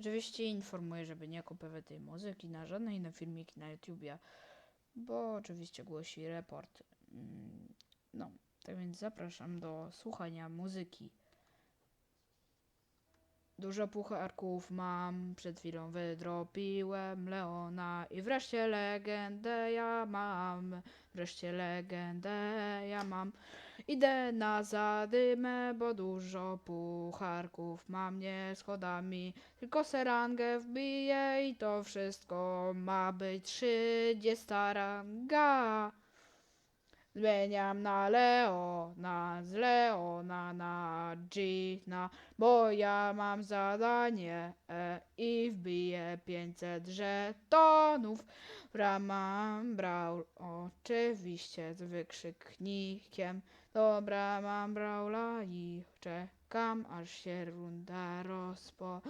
Oczywiście informuję, żeby nie kupować tej muzyki na żadne inne filmiki na YouTubie, bo oczywiście głosi report. Mm, No, tak więc zapraszam do słuchania muzyki. Dużo pucharków mam, przed chwilą wydropiłem Leona i wreszcie legendę ja mam, wreszcie legendę ja mam. Idę na zadymę, bo dużo pucharków mam nie schodami, tylko serangę wbiję i to wszystko ma być 30 ranga. Zmieniam na Leona, z Leona na Gina, bo ja mam zadanie e, i wbiję 500 żetonów. Mam brał oczywiście z wykrzyknikiem. Dobra, mam braula i czekam, aż się runda rozpo.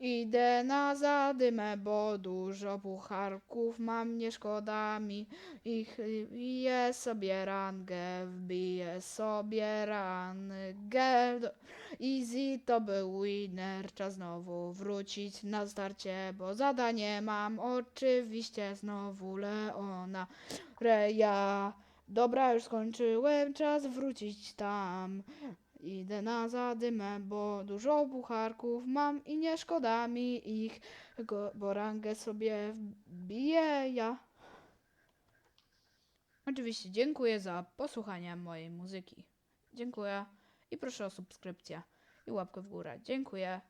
Idę na zadymę, bo dużo pucharków mam, nie szkoda mi ich. Wbiję sobie rangę, wbiję sobie rangę. Easy to był winner, czas znowu wrócić na starcie, bo zadanie mam oczywiście znowu Leona Reja. Dobra, już skończyłem, czas wrócić tam. Idę na zadymę, bo dużo pucharków mam i nie szkoda mi ich, bo rangę sobie wbiję ja. Oczywiście dziękuję za posłuchanie mojej muzyki. Dziękuję i proszę o subskrypcję i łapkę w górę. Dziękuję.